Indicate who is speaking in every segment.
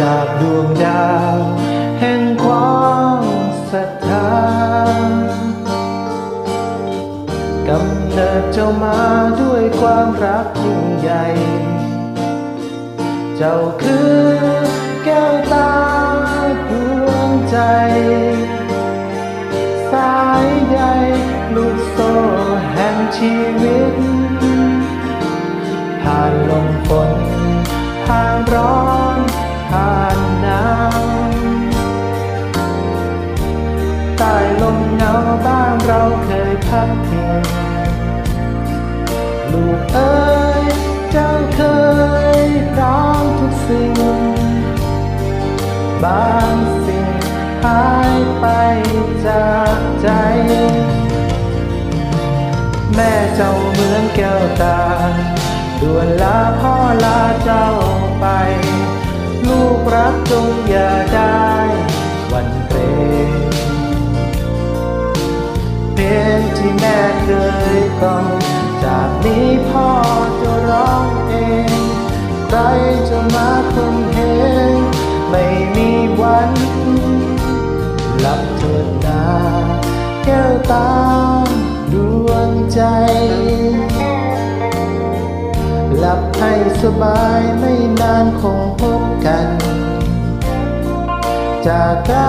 Speaker 1: จากดวงดาวแห่งความศรัทธากำเนิดเจ้ามาด้วยความรักยิ่งใหญ่ เจ้าคือแก้วตาดวงใจ สายใยลูกโซ่แห่งชีวิต ผ่านลมฝนผ่านร้อน ผ่านหนาวใต้ลมหนาวบ้านเราเคยพักพิงลูกเอ๋ยเจ้าเคยพร้อมทุกสิ่ง บางสิ่งหายไปจากใจ แม่เจ้าเหมือนแก้วตาด่วนลาพ่อ จงอย่าได้วันเกรงเพลงที่แม่เคยต้องจากนี้พ่อจะร้องเอง ใครจะมาคมเหงไม่มีวันหลับเถิดนาแก้วตาดวงใจหลับให้สบายไม่นานคงพบกัน จากไกล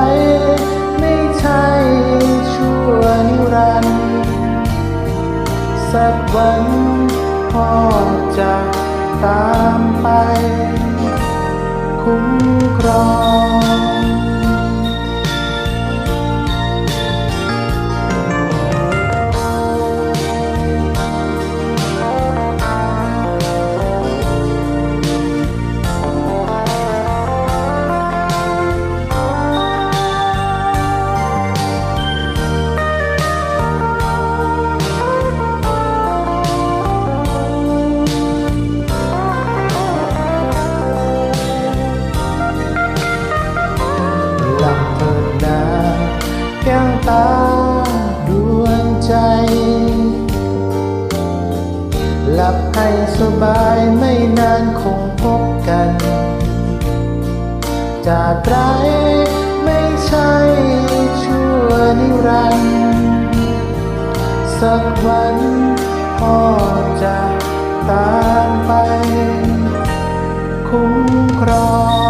Speaker 1: ไม่ใช่ชั่วนิรันดร์สักวันพ่อจะตามไปคุ้ม ลับให้สบายไม่นานคงพบกัน จากไกลไม่ใช่ชั่วนิรันดร์สักวันพ่อจะตามไป คุ้มครอง